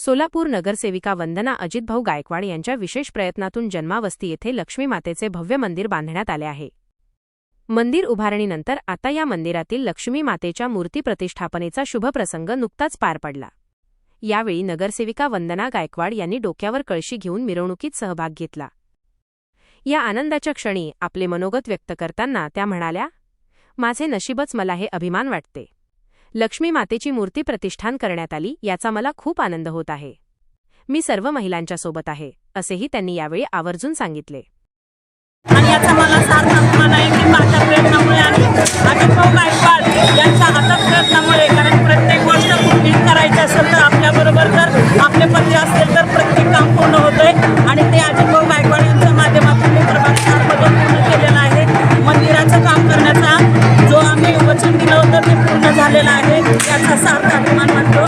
सोलापूर नगरसेविका वंदना अजितभाऊ गायकवाड यांच्या विशेष प्रयत्नातून जन्मावस्ती येथे लक्ष्मी मातेचे भव्य मंदिर बांधण्यात आले आहे. मंदिर उभारणीनंतर आता या मंदिरातील लक्ष्मी मातेच्या मूर्ती प्रतिष्ठापनेचा शुभप्रसंग नुकताच पार पडला. यावेळी नगरसेविका वंदना गायकवाड यांनी डोक्यावर कळशी घेऊन मिरवणुकीत सहभाग घेतला. या आनंदाच्या क्षणी आपले मनोगत व्यक्त करताना त्या म्हणाल्या माझे नशीबच मला हे अभिमान वाटते. लक्ष्मी मातेची मूर्ती प्रतिष्ठान करण्यात आली याचा मला खूप आनंद होत आहे. मी सर्व महिलांच्या सोबत आहे असेही त्यांनी यावेळी आवर्जून सांगितले. आणि याचा मला केलेला आहे. याचा सार्थ अभिमान वाटतो